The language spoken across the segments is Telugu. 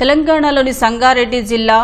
తెలంగాణలోని సంగారెడ్డి జిల్లా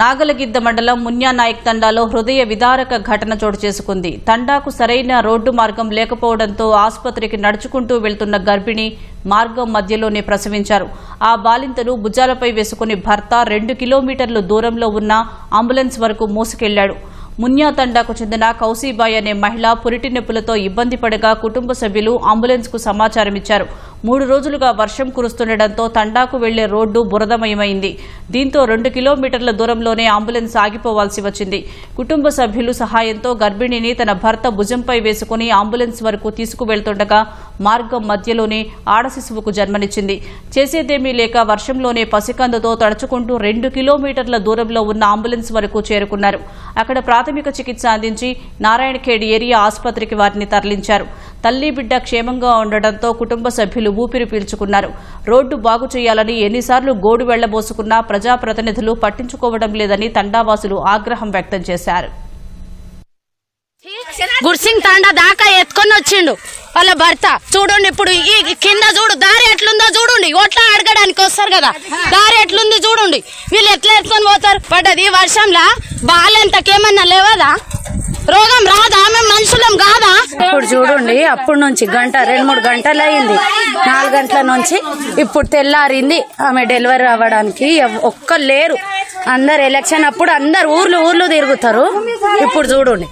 నాగలగిద్ద మండలం మున్యా నాయక్ తండాలో హృదయ విదారక ఘటన చోటు చేసుకుంది. తండాకు సరైన రోడ్డు మార్గం లేకపోవడంతో ఆసుపత్రికి నడుచుకుంటూ వెళ్తున్న గర్భిణి మార్గం మధ్యలోనే ప్రసవించారు. ఆ బాలింతను భుజాలపై వేసుకుని భర్త రెండు కిలోమీటర్లు దూరంలో ఉన్న అంబులెన్స్ వరకు మోసుకెళ్ళాడు. మున్యా తండాకు చెందిన కౌసీబాయ్ అనే మహిళ పురిటి నొప్పులతో ఇబ్బంది పడగా కుటుంబ సభ్యులు అంబులెన్స్కు సమాచారం ఇచ్చారు మూడు రోజులుగా వర్షం కురుస్తుండటంతో తండాకు వెళ్ళే రోడ్డు బురదమయమైంది. దీంతో రెండు కిలోమీటర్ల దూరంలోనే అంబులెన్స్ ఆగిపోవాల్సి వచ్చింది. కుటుంబ సభ్యులు సహాయంతో గర్భిణిని తన భర్త భుజంపై వేసుకుని అంబులెన్స్ వరకు తీసుకువెళ్తుండగా మార్గం మధ్యలోనే ఆడశిశువుకు జన్మనిచ్చింది. చేసేదేమీ లేక వర్షంలోనే పసికందుతో తడుచుకుంటూ రెండు కిలోమీటర్ల దూరంలో ఉన్న అంబులెన్స్ వరకు చేరుకున్నారు. అక్కడ ప్రాథమిక చికిత్స అందించి నారాయణఖేడ్ ఏరియా ఆసుపత్రికి వారిని తరలించారు. తల్లి బిడ్డ క్షేమంగా ఉండటంతో కుటుంబ సభ్యులు ఊపిరి పీల్చుకున్నారు. రోడ్డు బాగు చేయాలని ఎన్నిసార్లు గోడు వెళ్ళబోసుకున్నా ప్రజాప్రతినిధులు పట్టించుకోవడం లేదని తండావాసులు ఆగ్రహం వ్యక్తం చేశారు. గుర్సింగ్ తాండా దాకా ఎత్తుకొని వచ్చిండు. వాళ్ళ భర్త చూడండి ఇప్పుడు ఈ కింద చూడు దారి ఎట్లుందో చూడండి. ఓట్లా అడగడానికి వస్తారు కదా. దారి ఎట్లుంది చూడండి. వీళ్ళు ఎట్లా ఎత్తుకొని పోతారు? పడ్డది వర్షంలా? బాలెంతకేమన్నా లేవదా? రోగం రాదా? మేము మనుషులం చూడండి అప్పటి నుంచి గంట రెండు మూడు గంటలు అయింది. నాలుగు గంటల నుంచి ఇప్పుడు తెల్లారింది ఆమె డెలివరీ అవ్వడానికి ఎవ్- ఒక్కరు లేరు. అందరు ఎలక్షన్ అప్పుడు అందరు ఊర్లు ఊర్లు తిరుగుతారు. ఇప్పుడు చూడండి.